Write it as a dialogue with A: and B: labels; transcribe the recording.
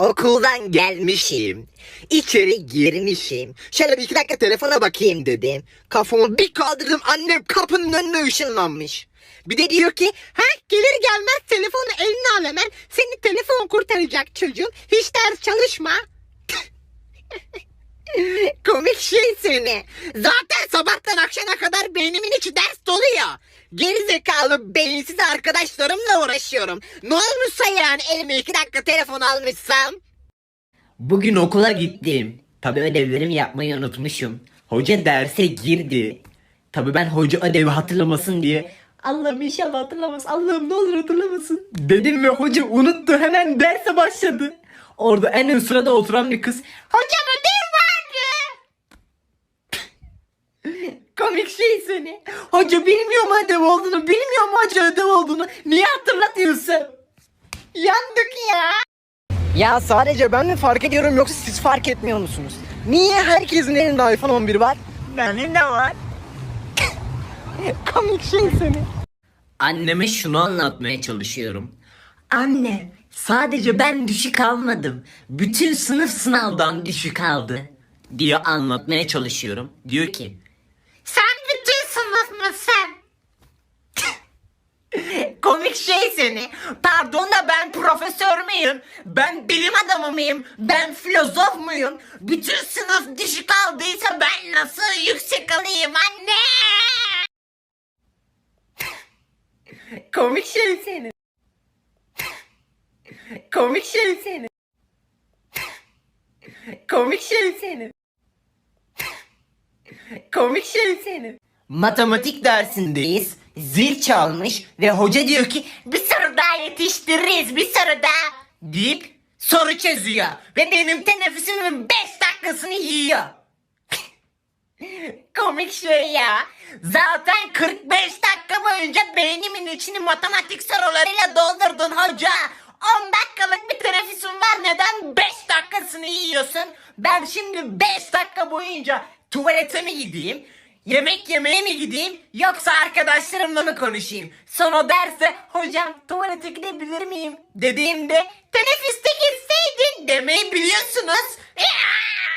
A: Okuldan gelmişim. İçeri girmişim. Şöyle bir iki dakika telefona bakayım dedim. Kafamı bir kaldırdım annem kapının önüne ışınlanmış. Bir de diyor ki ha gelir gelmez telefonu eline al hemen. Seni telefon kurtaracak çocuğum. Hiç ders çalışma. Komik şey seni. Zaten sabahtan akşama kadar beynimin içi ders doluyor. Gerizekalı beyinsiz arkadaşlarımla uğraşıyorum. Ne olmuşsa yani elime iki dakika telefon almışsam.
B: Bugün okula gittim. Tabi ödevlerimi yapmayı unutmuşum. Hoca derse girdi. Tabi ben hoca ödevi hatırlamasın diye Allah'ım inşallah hatırlamaz. Allah'ım ne olur hatırlamasın. Dedim ve hoca unuttu. Hemen derse başladı. Orada en ön sırada oturan bir kız. Hocam ödev vardı. Komik şey seni. Hoca bilmiyor mu ödev olduğunu? Bilmiyor mu hoca ödev olduğunu? Niye hatırlatıyorsun?
A: Yandık ya. Ya sadece ben mi fark ediyorum yoksa siz fark etmiyor musunuz? Niye herkesin elinde iPhone 11 var?
B: Benim de var.
A: Komik şey seni.
B: Anneme şunu anlatmaya çalışıyorum. Anne, sadece ben düşük almadım. Bütün sınıf sınavdan düşük aldı. Diyor anlatmaya çalışıyorum. Diyor ki, sen bütün sınıf mısın? Komik şey seni. Pardon da ben profesör müyüm? Ben bilim adamı mıyım? Ben filozof muyum? Bütün sınıf düşük aldıysa ben nasıl yüksek alayım anne? Komik şey seni. Komik şey seni. Komik şey seni. Komik şey seni. Matematik dersindeyiz. Zil çalmış ve hoca diyor ki bir soru daha yetiştiririz bir soru daha deyip soru çözüyor. Ve benim teneffüsümün 5 dakikasını yiyor. Komik şey ya. Zaten 45 dakika boyunca beynimin içini matematik sorularıyla doldurdun hoca. 10 dakikalık bir teneffüsün var neden 5 dakikasını yiyorsun? Ben şimdi 5 dakika boyunca tuvalete mi gideyim? Yemek yemeye mi gideyim? Yoksa arkadaşlarımla mı konuşayım? Sonra derse hocam tuvalete gidebilir miyim? Dediğimde teneffüste gitseydin demeyi biliyorsunuz. Ya!